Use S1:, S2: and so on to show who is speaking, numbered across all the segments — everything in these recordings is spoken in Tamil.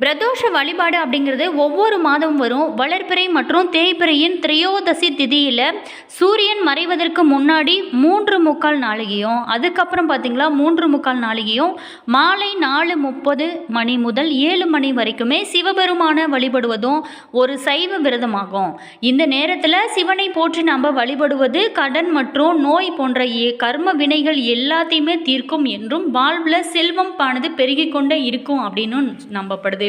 S1: பிரதோஷ வழிபாடு அப்படிங்கிறது ஒவ்வொரு மாதம் வரும். வளர்பிறை மற்றும் தேய்பிறையின் திரையோதசி திதியில் சூரியன் மறைவதற்கு முன்னாடி மூன்று முக்கால் நாளிகையும் அதுக்கப்புறம் பார்த்தீங்களா மூன்று முக்கால் நாளிகையும் மாலை நாலு முப்பது மணி முதல் ஏழு மணி வரைக்குமே சிவபெருமான வழிபடுவதும் ஒரு சைவ விரதமாகும். இந்த நேரத்தில் சிவனை போற்றி நம்ம வழிபடுவது கடன் மற்றும் நோய் போன்ற ஏ- கர்ம வினைகள் எல்லாத்தையுமே தீர்க்கும் என்றும் வாழ்வில் செல்வம் பானது பெருகிக்கொண்டே இருக்கும் அப்படின்னு நம்பப்படுது.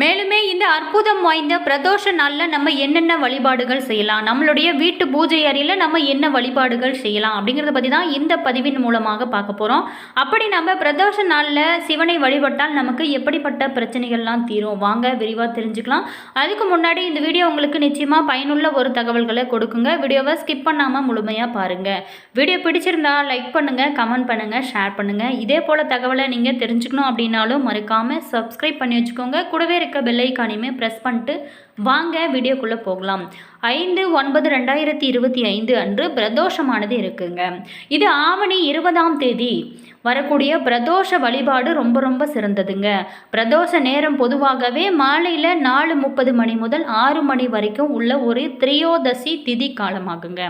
S1: மேலுமே இந்த அற்புதம் வாய்ந்த பிரதோஷ நாளில் நம்ம என்னென்ன வழிபாடுகள் செய்யலாம்? நம்மளுடைய வீட்டு பூஜை அறையில் நம்ம என்ன வழிபாடுகள் செய்யலாம்? அப்படிங்கிறத பற்றி தான் இந்த பதிவின் மூலமாக பார்க்க போகிறோம் அப்படி நம்ம பிரதோஷ நாளில் சிவனை வழிபட்டால் நமக்கு எப்படிப்பட்ட பிரச்சனைகள்லாம் தீரும்? வாங்க விரிவாக தெரிஞ்சுக்கலாம். அதுக்கு முன்னாடி இந்த வீடியோ உங்களுக்கு நிச்சயமாக பயனுள்ள ஒரு தகவல்களை கொடுக்குங்க. வீடியோவை ஸ்கிப் பண்ணாமல் முழுமையாக பாருங்கள் வீடியோ பிடிச்சிருந்தா லைக் பண்ணுங்கள் கமெண்ட் பண்ணுங்கள் ஷேர் பண்ணுங்கள் இதே போல் தகவலை நீங்கள் தெரிஞ்சுக்கணும் அப்படின்னாலும் மறக்காமல் சப்ஸ்கிரைப் பண்ணி வச்சுக்கோங்க. கூடவே இருக்க இருக்க பெல்லைக்கானையுமே ப்ரெஸ் பண்ணிட்டு வாங்க வீடியோக்குள்ளே போகலாம். ஐந்து ஒன்பது ரெண்டாயிரத்தி இருபத்தி ஐந்து அன்று பிரதோஷமானது இருக்குங்க. இது ஆவணி இருபதாம் தேதி. வரக்கூடிய பிரதோஷ வழிபாடு ரொம்ப ரொம்ப சிறந்ததுங்க. பிரதோஷ நேரம் பொதுவாகவே மாலையில் நாலு முப்பது மணி முதல் ஆறு மணி வரைக்கும் உள்ள ஒரு திரையோதசி திதி காலமாகுங்க.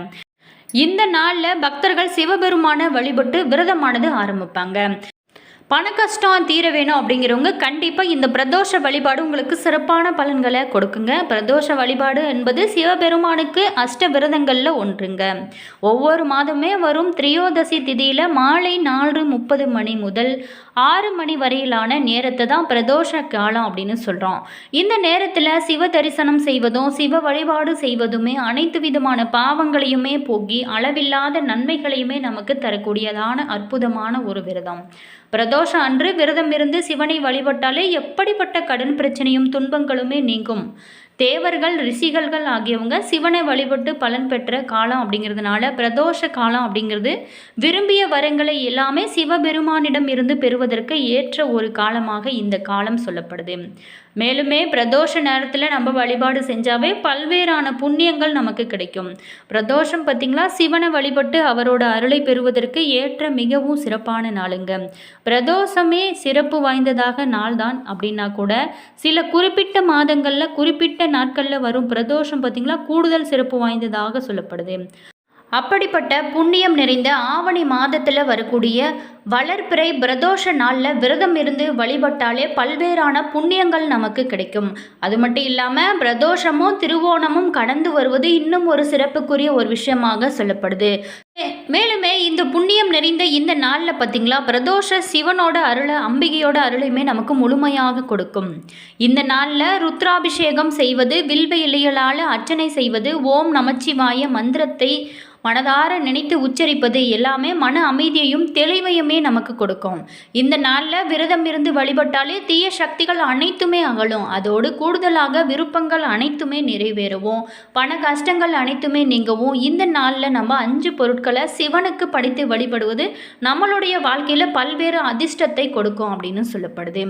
S1: இந்த நாளில் பக்தர்கள் சிவபெருமான வழிபட்டு விரதமானது ஆரம்பிப்பாங்க. பண கஷ்டம் தீர வேணும் அப்படிங்கிறவங்க கண்டிப்பாக இந்த பிரதோஷ வழிபாடு உங்களுக்கு சிறப்பான பலன்களை கொடுக்குங்க. பிரதோஷ வழிபாடு என்பது சிவபெருமானுக்கு அஷ்ட விரதங்களில் ஒன்றுங்க. ஒவ்வொரு மாதமே வரும் திரியோதசி திதியில் மாலை நாலு முப்பது மணி முதல் ஆறு மணி வரையிலான நேரத்தை தான் பிரதோஷ காலம் அப்படின்னு சொல்கிறோம் இந்த நேரத்தில் சிவ தரிசனம் செய்வதும் சிவ வழிபாடு செய்வதுமே அனைத்து விதமான பாவங்களையுமே போக்கி அளவில்லாத நன்மைகளையுமே நமக்கு தரக்கூடியதான அற்புதமான ஒரு விரதம். பிரதோஷம் அன்று விரதம் இருந்து சிவனை வழிபட்டாலே எப்படிப்பட்ட கடன் பிரச்சனையும் துன்பங்களுமே நீங்கும். தேவர்கள் ரிஷிகள்கள் ஆகியவங்க சிவனை வழிபட்டு பலன் பெற்ற காலம் அப்படிங்கிறதுனால பிரதோஷ காலம் அப்படிங்கிறது விரும்பிய வரங்களை எல்லாமே சிவபெருமானிடம் இருந்து பெறுவதற்கு ஏற்ற ஒரு காலமாக இந்த காலம் சொல்லப்படுது. மேலுமே பிரதோஷ நேரத்தில் நம்ம வழிபாடு செஞ்சாவே பல்வேறான புண்ணியங்கள் நமக்கு கிடைக்கும். பிரதோஷம் பார்த்திங்களா சிவனை வழிபட்டு அவரோட அருளை பெறுவதற்கு ஏற்ற மிகவும் சிறப்பான நாளுங்க. பிரதோஷமே சிறப்பு வாய்ந்ததாக நாள்தான் அப்படின்னா கூட சில குறிப்பிட்ட மாதங்களில் குறிப்பிட்ட நாட்களில் வரும் பிரதோஷம் பார்த்திங்களா கூடுதல் சிறப்பு வாய்ந்ததாக சொல்லப்படுது. அப்படிப்பட்ட புண்ணியம் நிறைந்த ஆவணி மாதத்தில் வரக்கூடிய வளர்பிறை பிரதோஷ நாளில் விரதம் இருந்து வழிபட்டாலே பல்வேறான புண்ணியங்கள் நமக்கு கிடைக்கும். அது மட்டும் இல்லாமல் பிரதோஷமும் திருவோணமும் கடந்து வருவது இன்னும் ஒரு சிறப்புக்குரிய ஒரு விஷயமாக சொல்லப்படுது. மேலுமே இந்த புண்ணியம் நிறைந்த இந்த நாளில் பார்த்தீங்களா பிரதோஷ சிவனோட அருளை அம்பிகையோட அருளையுமே நமக்கு முழுமையாக கொடுக்கும். இந்த நாளில் ருத்ராபிஷேகம் செய்வது வில்வ இலைகளால் அர்ச்சனை செய்வது ஓம் நமச்சிவாய மந்திரத்தை மனதார நினைத்து உச்சரிப்பது எல்லாமே மன அமைதியையும் தெளிவையுமே நமக்கு கொடுக்கும். இந்த நாளில் விரதம் இருந்து வழிபட்டாலே தீய சக்திகள் அனைத்துமே அகலும். அதோடு கூடுதலாக விருப்பங்கள் அனைத்துமே நிறைவேறவும். பண கஷ்டங்கள் அனைத்துமே நீங்கவும். இந்த நாளில் நம்ம அஞ்சு பொருட்களை சிவனுக்கு படித்து வழிபடுவது நம்மளுடைய வாழ்க்கையில் பல்வேறு அதிர்ஷ்டத்தை கொடுக்கும் அப்படின்னு சொல்லப்படுது.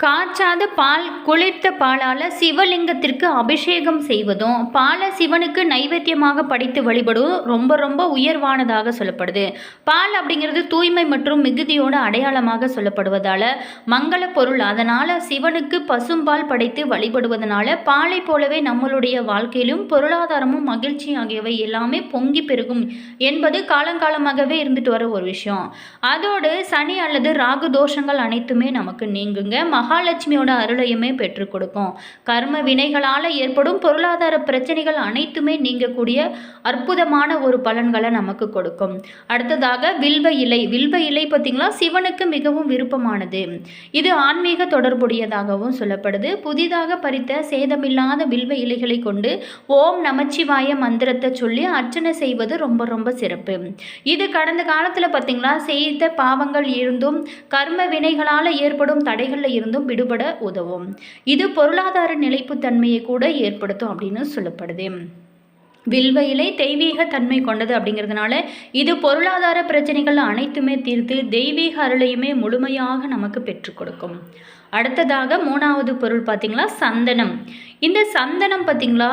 S1: காய்ச்சாத பால் குளிர்த்த பாலால் சிவலிங்கத்திற்கு அபிஷேகம் செய்வதும் பாலை சிவனுக்கு நைவேத்தியமாக படைத்து வழிபடுவதும் ரொம்ப ரொம்ப உயர்வானதாக சொல்லப்படுது. பால் அப்படிங்கிறது தூய்மை மற்றும் மிகுதியோட அடையாளமாக சொல்லப்படுவதால் மங்கள பொருள். அதனால் சிவனுக்கு பசும்பால் படைத்து வழிபடுவதனால பாலை போலவே நம்மளுடைய வாழ்க்கையிலும் பொருளாதாரமும் மகிழ்ச்சி ஆகியவை எல்லாமே பொங்கி பெருகும் என்பது காலங்காலமாகவே இருந்துட்டு வர ஒரு விஷயம். அதோடு சனி அல்லது ராகு தோஷங்கள் அனைத்துமே நமக்கு நீங்குங்க. மகாலட்சுமியோட அருளையுமே பெற்றுக் கொடுக்கும் கர்ம வினைகளால் ஏற்படும் பொருளாதார பிரச்சனைகள் அனைத்துமே நீங்கக்கூடிய அற்புதமான ஒரு பலன்களை நமக்கு கொடுக்கும். அடுத்ததாக வில்வ இலை. வில்வ இலை பார்த்திங்களா? சிவனுக்கு மிகவும் விருப்பமானது. இது ஆன்மீக தொடர்புடையதாகவும் சொல்லப்படுது. புதிதாக பறித்த சேதமில்லாத வில்வ இலைகளை கொண்டு ஓம் நமச்சிவாய மந்திரத்தை சொல்லி அர்ச்சனை செய்வது ரொம்ப ரொம்ப சிறப்பு. இது கடந்த காலத்தில் பார்த்திங்களா? செய்த பாவங்கள் இருந்தும் கர்ம வினைகளால் ஏற்படும் தடைகளில் இருந்தும் விடுபட உதவும். இது பொருளாதார நிலைப்புத்தன்மையை கூட ஏற்படுத்தும் அப்படின்னு சொல்லப்படுது. வில்வ இலை தெய்வீக தன்மை கொண்டது அப்படிங்கிறதுனால இது பொருளாதார பிரச்சனைகள் அனைத்துமே தீர்த்து தெய்வீக அருளையுமே முழுமையாக நமக்கு பெற்றுக் கொடுக்கும். அடுத்ததாக மூணாவது பொருள் பார்த்திங்களா? சந்தனம். இந்த சந்தனம் பார்த்திங்களா?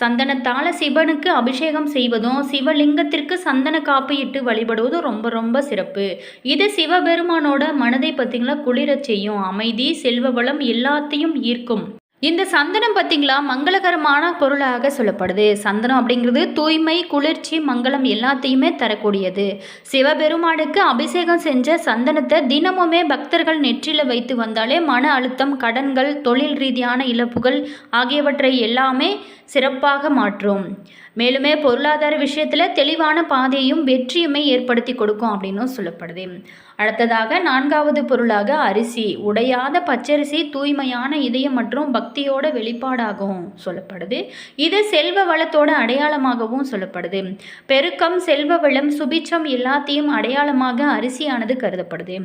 S1: சந்தனத்தால் சிவனுக்கு அபிஷேகம் செய்வதும் சிவலிங்கத்திற்கு சந்தன காப்பு இட்டு வழிபடுவதும் ரொம்ப ரொம்ப சிறப்பு. இது சிவபெருமானோட மனதை பார்த்திங்களா? குளிரச் செய்யும். அமைதி செல்வ வளம் எல்லாத்தையும் ஈர்க்கும். இந்த சந்தனம் பார்த்திங்களா மங்களகரமான பொருளாக சொல்லப்படுது. சந்தனம் அப்படிங்கிறது தூய்மை குளிர்ச்சி மங்களம் எல்லாத்தையுமே தரக்கூடியது. சிவபெருமானுக்கு அபிஷேகம் செஞ்ச சந்தனத்தை தினமுமே பக்தர்கள் நெற்றியில் வைத்து வந்தாலே மன அழுத்தம் கடன்கள் தொழில் ரீதியான இழப்புகள் ஆகியவற்றை எல்லாமே சிறப்பாக மாற்றும். மேலுமே பொருளாதார விஷயத்தில் தெளிவான பாதையும் வெற்றியுமே ஏற்படுத்தி கொடுக்கும் அப்படின்னும் சொல்லப்படுது. அடுத்ததாக நான்காவது பொருளாக அரிசி. உடையாத பச்சரிசி தூய்மையான இதயம் மற்றும் பக்தியோட வெளிப்பாடாகவும் சொல்லப்படுது. இது செல்வ வளத்தோட அடையாளமாகவும் சொல்லப்படுது. பெருக்கம் செல்வ வளம் சுபிச்சம் எல்லாத்தையும் அடையாளமாக அரிசியானது கருதப்படுது.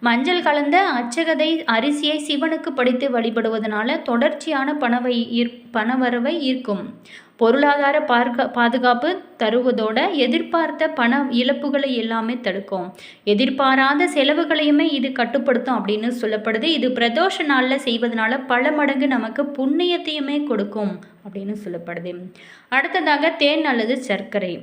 S1: மஞ்சள் கலந்த அச்சகதை அரிசியை சிவனுக்கு படித்து வழிபடுவதனால தொடர்ச்சியான பணவை ஈர் பணவரவை ஈர்க்கும். பொருளாதார பார்க்க பாதுகாப்பு தருவதோட எதிர்பார்த்த பண இழப்புகளை எல்லாமே தடுக்கும். எதிர்பாராத செலவுகளையுமே இது கட்டுப்படுத்தும் அப்படின்னு சொல்லப்படுது. இது பிரதோஷ நாளில் செய்வதனால பல மடங்கு நமக்கு புண்ணியத்தையுமே கொடுக்கும் அப்படின்னு சொல்லப்படுது. அடுத்ததாக தேன் அல்லது சர்க்கரை.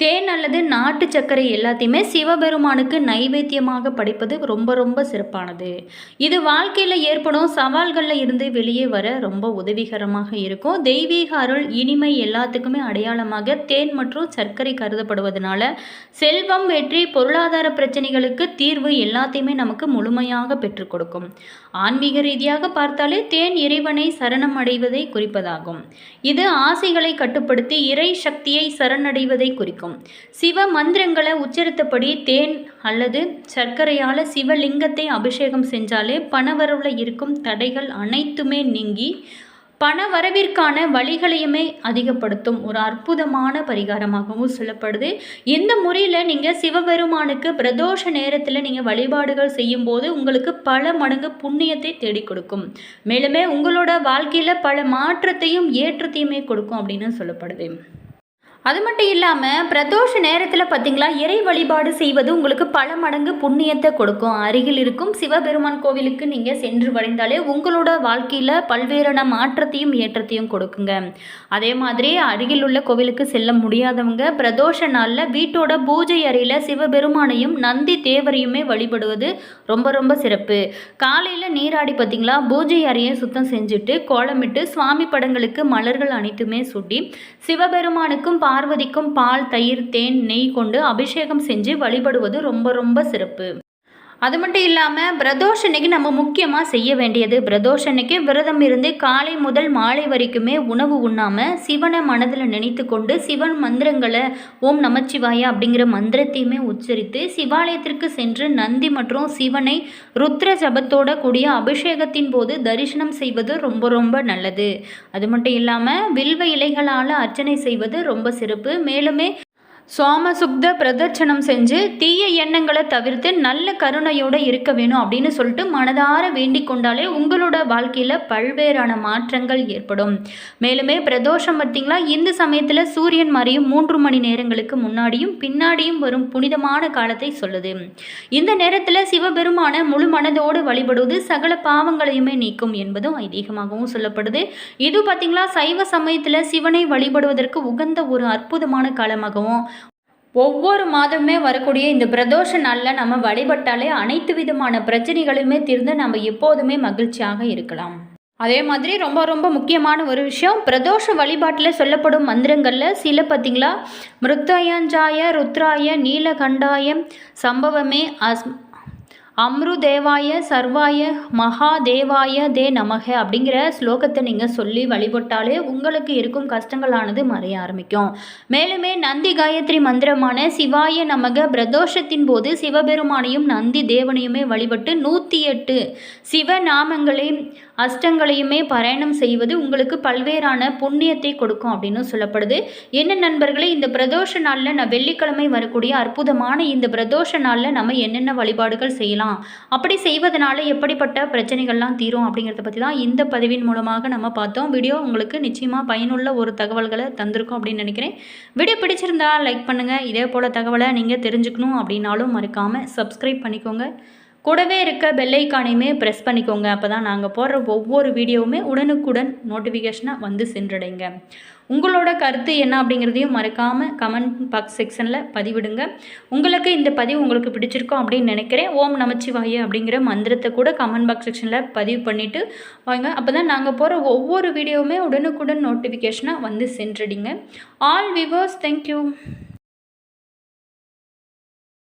S1: தேன் அல்லது நாட்டு சர்க்கரை எல்லாத்தையுமே சிவபெருமானுக்கு நைவேத்தியமாக படைப்பது ரொம்ப ரொம்ப சிறப்பானது. இது வாழ்க்கையில் ஏற்படும் சவால்களில் இருந்து வெளியே வர ரொம்ப உதவிகரமாக இருக்கும். தெய்வீக அருள் இனிமை எல்லாத்துக்குமே அடையாளமாக தேன் மற்றும் சர்க்கரை கருதப்படுவதனால செல்வம் வெற்றி பொருளாதார பிரச்சனைகளுக்கு தீர்வு எல்லாத்தையுமே நமக்கு முழுமையாக பெற்றுக் கொடுக்கும். ஆன்மீக ரீதியாக பார்த்தாலே தேன் இறைவனை சரணம் அடைவதை குறிப்பதாகும். இது ஆசைகளை கட்டுப்படுத்தி இறை சக்தியை சரணடைவதை குறிக்கும். சிவ மந்திரங்களை உச்சரித்தபடி தேன் அல்லது சர்க்கரையால் சிவலிங்கத்தை அபிஷேகம் செஞ்சாலே பணவரவில் இருக்கும் தடைகள் அனைத்துமே நீங்கி பண வரவிற்கான வழிகளையுமே அதிகப்படுத்தும் ஒரு அற்புதமான பரிகாரமாகவும் சொல்லப்படுது. இந்த முறையில் நீங்கள் சிவபெருமானுக்கு பிரதோஷ நேரத்தில் நீங்கள் வழிபாடுகள் செய்யும்போது உங்களுக்கு பல மடங்கு புண்ணியத்தை தேடி கொடுக்கும். மேலுமே உங்களோட வாழ்க்கையில் பல மாற்றத்தையும் ஏற்றத்தையுமே கொடுக்கும் அப்படின்னு சொல்லப்படுது. அது மட்டும் இல்லாமல் பிரதோஷ நேரத்தில் பார்த்தீங்களா இறை வழிபாடு செய்வது உங்களுக்கு பல மடங்கு புண்ணியத்தை கொடுக்கும். அருகில் இருக்கும் சிவபெருமான் கோவிலுக்கு நீங்கள் சென்று வழிந்தாலே உங்களோட வாழ்க்கையில் பல்வேறான மாற்றத்தையும் ஏற்றத்தையும் கொடுக்குங்க. அதே மாதிரி அருகில் உள்ள கோவிலுக்கு செல்ல முடியாதவங்க பிரதோஷ நாளில் வீட்டோட பூஜை அறையில் சிவபெருமானையும் நந்தி தேவரையுமே வழிபடுவது ரொம்ப ரொம்ப சிறப்பு. காலையில் நீராடி பார்த்தீங்களா பூஜை அறையை சுத்தம் செஞ்சுட்டு கோலமிட்டு சுவாமி படங்களுக்கு மலர்கள் அனைத்துமே சுட்டி சிவபெருமானுக்கும் பா பார்வதிக்கும் பால் தயிர் தேன் நெய் கொண்டு அபிஷேகம் செஞ்சு வழிபடுவது ரொம்ப ரொம்ப சிறப்பு. அது மட்டும் இல்லாமல் பிரதோஷ அன்னைக்கு நம்ம முக்கியமாக செய்ய வேண்டியது. பிரதோஷ அன்னைக்கு விரதம் இருந்து காலை முதல் மாலை வரைக்குமே உணவு உண்ணாமல் சிவனை மனதில் நினைத்து கொண்டு சிவன் மந்திரங்களை ஓம் நமச்சிவாய அப்படிங்கிற மந்திரத்தையுமே உச்சரித்து சிவாலயத்திற்கு சென்று நந்தி மற்றும் சிவனை ருத்ர ஜபத்தோட கூடிய அபிஷேகத்தின் போது தரிசனம் செய்வது ரொம்ப ரொம்ப நல்லது. அது மட்டும் இல்லாமல் வில்வ இலைகளால் அர்ச்சனை செய்வது ரொம்ப சிறப்பு. மேலுமே சோமசுக்த பிரதட்சணம் செஞ்சு தீய எண்ணங்களை தவிர்த்து நல்ல கருணையோடு இருக்க வேணும் அப்படின்னு சொல்லிட்டு மனதார வேண்டிக் கொண்டாலே உங்களோட வாழ்க்கையில் பல்வேறான மாற்றங்கள் ஏற்படும். மேலுமே பிரதோஷம் பார்த்திங்களா? இந்த சமயத்தில் சூரியன் மறையும் மூன்று மணி நேரங்களுக்கு முன்னாடியும் பின்னாடியும் வரும் புனிதமான காலத்தை சொல்லுது. இந்த நேரத்தில் சிவபெருமான முழு மனதோடு வழிபடுவது சகல பாவங்களையுமே நீக்கும் என்பதும் ஐதீகமாகவும் சொல்லப்படுது. இது பார்த்திங்களா? சைவ சமயத்தில் சிவனை வழிபடுவதற்கு உகந்த ஒரு அற்புதமான காலமாகவும் ஒவ்வொரு மாதமுமே வரக்கூடிய இந்த பிரதோஷ நாளில் நம்ம வழிபட்டாலே அனைத்து விதமான பிரச்சனைகளுமே தீர்ந்து நம்ம எப்போதுமே மகிழ்ச்சியாக இருக்கலாம். அதே மாதிரி ரொம்ப ரொம்ப முக்கியமான ஒரு விஷயம் பிரதோஷ வழிபாட்டில் சொல்லப்படும் மந்திரங்களில் சில பார்த்திங்களா மிருத்தயஞ்சாய ருத்ராய நீலகண்டாயம் சம்பவமே அஸ் அம்ருதேவாய சர்வாய மகாதேவாய தே நமக அப்படிங்கிற ஸ்லோகத்தை நீங்கள் சொல்லி வழிபட்டாலே உங்களுக்கு இருக்கும் கஷ்டங்களானது மறைய ஆரம்பிக்கும். மேலுமே நந்தி காயத்ரி மந்திரமான சிவாய நமக பிரதோஷத்தின் போது சிவபெருமானையும் நந்தி தேவனையுமே வழிபட்டு நூற்றி எட்டு சிவநாமங்களையும் அஷ்டங்களையுமே பாராயணம் செய்வது உங்களுக்கு பல்வேறான புண்ணியத்தை கொடுக்கும் அப்படின்னு சொல்லப்படுது. என்ன நண்பர்களே இந்த பிரதோஷ நாளில் நான் வெள்ளிக்கிழமை வரக்கூடிய அற்புதமான இந்த பிரதோஷ நாளில் நம்ம என்னென்ன வழிபாடுகள் செய்யலாம் அப்படி செய்வதனால எப்படிப்பட்ட பிரச்சனைகள்லாம் தீரும் அப்படிங்கிறத பற்றி தான் இந்த பதிவின் மூலமாக நம்ம பார்த்தோம். வீடியோ உங்களுக்கு நிச்சயமாக பயனுள்ள ஒரு தகவல்களை தந்திருக்கும் அப்படின்னு நினைக்கிறேன். வீடியோ பிடிச்சிருந்தா லைக் பண்ணுங்கள் இதே போல் தகவலை நீங்கள் தெரிஞ்சுக்கணும் அப்படின்னாலும் மறக்காமல் சப்ஸ்கிரைப் பண்ணிக்கோங்க. கூடவே இருக்க பெல்லைக்கானையுமே ப்ரெஸ் பண்ணிக்கோங்க. அப்போ தான் நாங்கள் போடுற ஒவ்வொரு வீடியோவுமே உடனுக்குடன் நோட்டிஃபிகேஷனாக வந்து சென்றடைங்க. உங்களோட கருத்து என்ன அப்படிங்கிறதையும் மறக்காமல் கமெண்ட் பாக்ஸ் செக்ஷனில் பதிவிடுங்க. உங்களுக்கு இந்த பதிவு உங்களுக்கு பிடிச்சிருக்கும் அப்படின்னு நினைக்கிறேன். ஓம் நமச்சிவாய அப்படிங்கிற மந்திரத்தை கூட கமெண்ட் பாக்ஸ் செக்ஷனில் பதிவு பண்ணிவிட்டு வாங்க. அப்போ தான் நாங்கள் போகிற ஒவ்வொரு வீடியோவுமே உடனுக்குடன் நோட்டிஃபிகேஷனாக வந்து சென்றடிங்க ஆல் விவர்ஸ் தேங்க்யூ